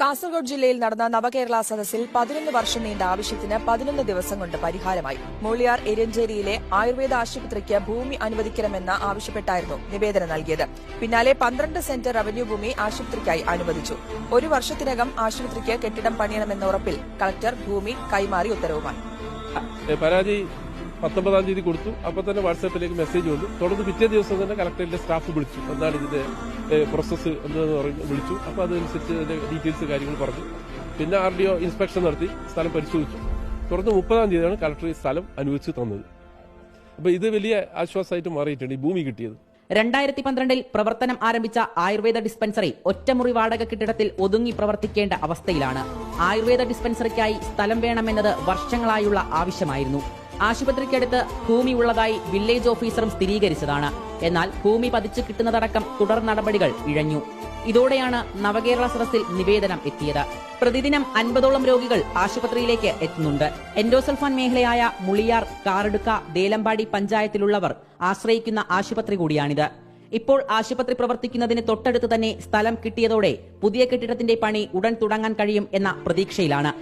കാസർഗോഡ് ജില്ലയിൽ നടന്ന നവകേരള സദസ്സിൽ പതിനൊന്ന് വർഷം നീണ്ട ആവശ്യത്തിന് പതിനൊന്ന് ദിവസം കൊണ്ട് പരിഹാരമായി. മൂളിയാർ എരഞ്ചേരിയിലെ ആയുർവേദ ആശുപത്രിക്ക് ഭൂമി അനുവദിക്കണമെന്ന് ആവശ്യപ്പെട്ടായിരുന്നു നിവേദനം നൽകിയത്. പിന്നാലെ പന്ത്രണ്ട് സെന്റ് റവന്യൂ ഭൂമി ആശുപത്രിക്കായി അനുവദിച്ചു. ഒരു വർഷത്തിനകം ആശുപത്രിക്ക് കെട്ടിടം പണിയണമെന്ന ഉറപ്പിൽ കളക്ടർ ഭൂമി കൈമാറി ഉത്തരവുമായി. പരാതി പത്തൊമ്പതാം തീയതി കൊടുത്തു. അപ്പോൾ തന്നെ വാട്സാപ്പിലേക്ക് മെസ്സേജ് വന്നു. തുടർന്ന് പിറ്റേ ദിവസം തന്നെ കളക്ടറിന്റെ സ്റ്റാഫ് വിളിച്ചു. എന്താണ് ഇതിന്റെ പ്രോസസ്സ് എന്ന് പറഞ്ഞു വിളിച്ചു. അപ്പോൾ അതനുസരിച്ച് അതിന്റെ ഡീറ്റെയിൽസ് കാര്യങ്ങൾ പറഞ്ഞു. പിന്നെ ആർ ഡി ഒ ഇൻസ്പെക്ഷൻ നടത്തി സ്ഥലം പരിശോധിച്ചു. തുടർന്ന് മുപ്പതാം തീയതിയാണ് കളക്ടർ ഈ സ്ഥലം അനുവദിച്ചു തന്നത്. അപ്പോൾ ഇത് വലിയ ആശ്വാസമായിട്ട് മാറിയിട്ടുണ്ട് ഈ ഭൂമി കിട്ടിയത്. രണ്ടായിരത്തി പന്ത്രണ്ടിൽ പ്രവർത്തനം ആരംഭിച്ച ആയുർവേദ ഡിസ്പെൻസറി ഒറ്റമുറി വാടക കെട്ടിടത്തിൽ ഒതുങ്ങി പ്രവർത്തിക്കേണ്ട അവസ്ഥയിലാണ്. ആയുർവേദ ഡിസ്പെൻസറിക്കായി സ്ഥലം വേണമെന്നത് വർഷങ്ങളായുള്ള ആവശ്യമായിരുന്നു. ആശുപത്രിക്കടുത്ത് ഭൂമി ഉള്ളതായി വില്ലേജ് ഓഫീസറും സ്ഥിരീകരിച്ചതാണ്. എന്നാൽ ഭൂമി പതിച്ചു കിട്ടുന്നതടക്കം തുടർ നടപടികൾ ഇഴഞ്ഞു. ഇതോടെയാണ് നവകേരള സദസ്സിൽ നിവേദനം എത്തിയത്. പ്രതിദിനം അൻപതോളം രോഗികൾ ആശുപത്രിയിലേക്ക് എത്തുന്നുണ്ട്. എൻഡോസൾഫാൻ മേഖലയായ മുളിയാർ കാറടുക്ക ദേലമ്പാടി പഞ്ചായത്തിലുള്ളവർ ആശ്രയിക്കുന്ന ആശുപത്രി കൂടിയാണിത്. ഇപ്പോൾ ആശുപത്രി പ്രവർത്തിക്കുന്നതിന് തൊട്ടടുത്ത് തന്നെ സ്ഥലം കിട്ടിയതോടെ പുതിയ കെട്ടിടത്തിന്റെ പണി ഉടൻ തുടങ്ങാൻ കഴിയും എന്ന പ്രതീക്ഷയിലാണ്.